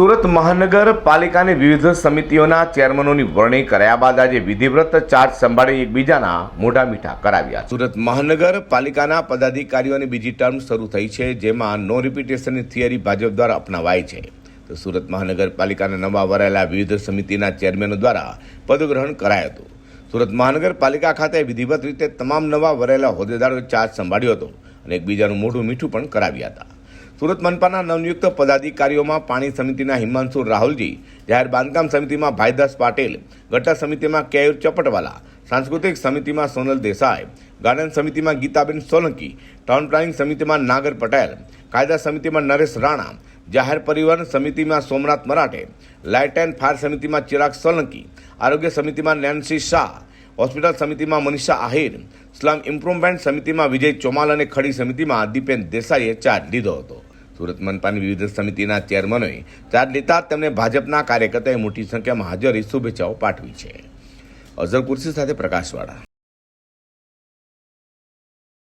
સુરત મહાનગરપાલિકાની વિવિધ સમિતિઓના ચેરમનોની વરણી કર્યા બાદ આજે વિધિવ્રત ચાર્જ સંભાળી એકબીજાના મોઢા મીઠા કરાવ્યા. સુરત મહાનગરપાલિકાના પદાધિકારીઓની બીજી ટર્મ શરૂ થઈ છે, જેમાં નો રિપીટેશનની થિયરી ભાજપ દ્વારા અપનાવાઈ છે. તો સુરત મહાનગરપાલિકાના નવા વરાયેલા વિવિધ સમિતિના ચેરમેનો દ્વારા પદગ્રહણ કરાયું હતું. સુરત મહાનગરપાલિકા ખાતે વિધિવત રીતે તમામ નવા વરાયેલા હોદ્દેદારોએ ચાર્જ સંભાળ્યો હતો અને એકબીજાનું મોઢું મીઠું પણ કરાવ્યા હતા. સુરત મનપાના નવનિયુક્ત પદાધિકારીઓમાં પાણી સમિતિના હિમાંશુ રાહુલજી, જાહેર બાંધકામ સમિતિમાં ભાઈદાસ પાટેલ, ગટર સમિતિમાં કેયુર ચપટવાલા, સાંસ્કૃતિક સમિતિમાં સોનલ દેસાઈ, ગાર્ડન સમિતિમાં ગીતાબેન સોલંકી, ટાઉન પ્લાનિંગ સમિતિમાં નાગર પટેલ, કાયદા સમિતિમાં નરેશ રાણા, જાહેર પરિવહન સમિતિમાં Somnath Marathe, light and fire સમિતિમાં ચિરાગ સોલંકી, આરોગ્ય સમિતિમાં નેન્સી શાહ, હોસ્પિટલ સમિતિમાં મનીષા આહિર, સ્લમ ઇમ્પ્રુવમેન્ટ સમિતિમાં વિજય ચોમાલ અને ખડી સમિતિમાં દીપેન દેસાઈએ ચાર્જ લીધો હતો. સુરત મનપાની વિવિધ સમિતિના ચેરમેનોએ ચાર્જ લેતા તેમને ભાજપના કાર્યકર્તાએ મોટી સંખ્યામાં હાજરી શુભેચ્છાઓ પાઠવી છે. અઝર કુર્સી સાથે પ્રકાશવાળા.